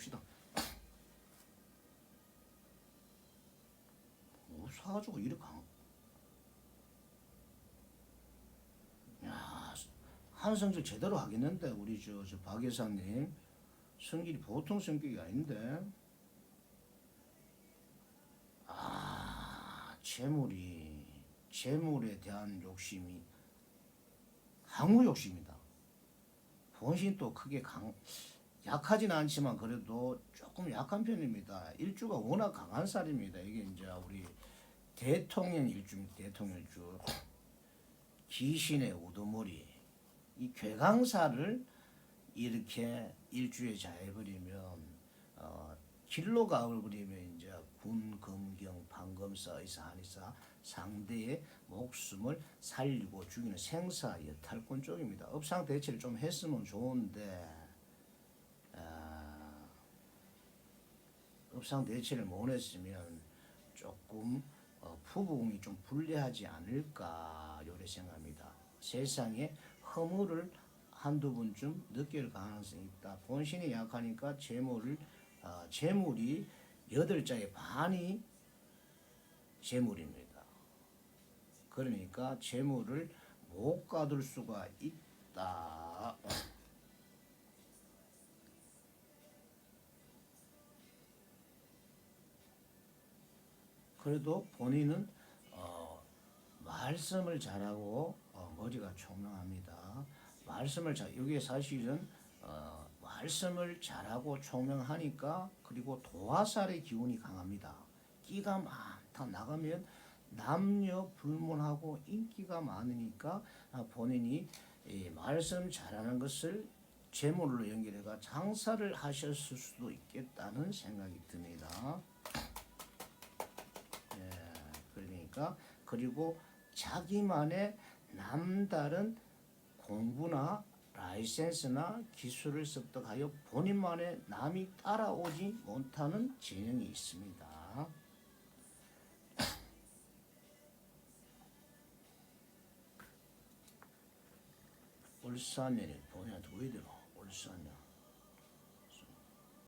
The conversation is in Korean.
봅시다. 뭐 사가지고 이렇게 강. 야, 한 성적 제대로 하겠는데 우리 저, 저 박여사님 성질이 보통 성격이 아닌데. 아, 재물이 재물에 대한 욕심이 항우 욕심이다. 본신 또 크게 강 약하진 않지만 그래도 조금 약한 편입니다. 일주가 워낙 강한 쌀입니다. 이게 이제 우리 대통령 일주입니다. 대통령 일주 귀신의 우두머리 이 괴강사를 이렇게 일주에 잘해버리면 어, 길로 가버리면 이제 군, 검경, 방검사, 의사, 한의사 상대의 목숨을 살리고 죽이는 생사 여탈권 쪽입니다. 업상 대체를 좀 했으면 좋은데 아, 업상 대체를 못 했으면 조금 어, 부부궁이 좀 불리하지 않을까 요래 생각합니다. 세상에 허물을 한두 번쯤 느낄 가능성이 있다. 본신이 약하니까 재물을 어, 재물이 여덟 자의 반이 재물입니다. 그러니까 재물을 못 가둘 수가 있다. 그래도 본인은 어, 말씀을 잘하고 어, 머리가 총명합니다. 말씀을 잘 여기에 사실은 어, 말씀을 잘하고 총명하니까 그리고 도화살의 기운이 강합니다. 끼가 많다 나가면 남녀 불문하고 인기가 많으니까 아, 본인이 이 말씀 잘하는 것을 재물로 연결해가 장사를 하셨을 수도 있겠다는 생각이 듭니다. 그러니까 그리고 자기만의 남다른 공부나 라이센스나 기술을 습득하여 본인만의 남이 따라오지 못하는 재능이 있습니다. 본인한테 왜 들어? 울산년.